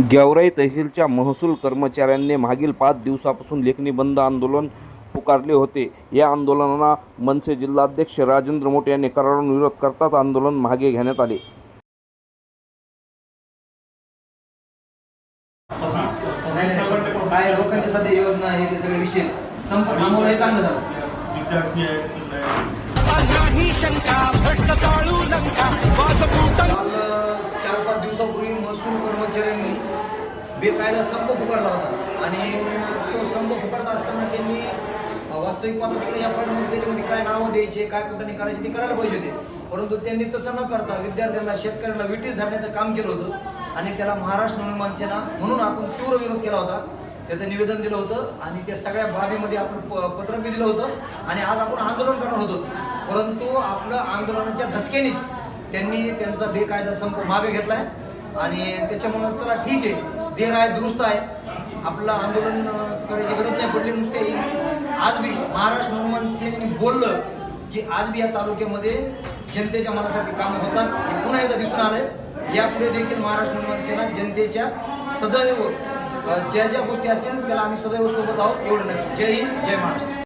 गेवराई तहसीलच्या महसूल कर्मचाऱ्यांनी मागील पाच दिवसापासून लेखणी बंद आंदोलन पुकारले होते. या आंदोलनाला मनसे जिल्हाध्यक्ष राजेंद्र मोटे यांनी करारून विरोध करताच आंदोलन मागे घेण्यात आले. काय लोकांच्या सध्या योजना हे ते सगळे विषय थांबवलं चांगलं झालं. चार पाच दिवसापूर्वी महसूल बेकायदा संप पुकारला होता. आणि तो संप पुकारत असताना त्यांनी वास्तविक पाहता तिकडे या मध्ये त्याच्यामध्ये काय नावं द्यायचे काय कुठं नाही करायचे ते करायला पाहिजे होते. परंतु त्यांनी तसं न करता विद्यार्थ्यांना शेतकऱ्यांना विटीस धरण्याचं काम केलं होतं. आणि त्याला महाराष्ट्र निर्माण सेना म्हणून आपण तीव्र विरोध केला होता. त्याचं निवेदन दिलं होतं आणि त्या सगळ्या बाबीमध्ये आपण प- पत्रक बी दिलं होतं. आणि आज आपण आंदोलन करणार होतो. परंतु आपलं आंदोलनाच्या धसक्यानेच त्यांनी त्यांचा बेकायदा संप मागे घेतलाय. आणि त्याच्यामुळं चला ठीक आहे. देर आहे दुरुस्त आहे. आपलं आंदोलन करायची गरज नाही पडली नुसते. आज बी महाराष्ट्र निर्माण सेनेने बोललं की आज बी या तालुक्यामध्ये जनतेच्या मनासारखे कामं होतात. हे पुन्हा एकदा दिसून आलंय. यापुढे देखील महाराष्ट्र निर्माण सेना जनतेच्या सदैव ज्या ज्या गोष्टी असतील त्याला आम्ही सदैव सोबत आहोत. एवढं नक्की. जय हिंद जय महाराष्ट्र.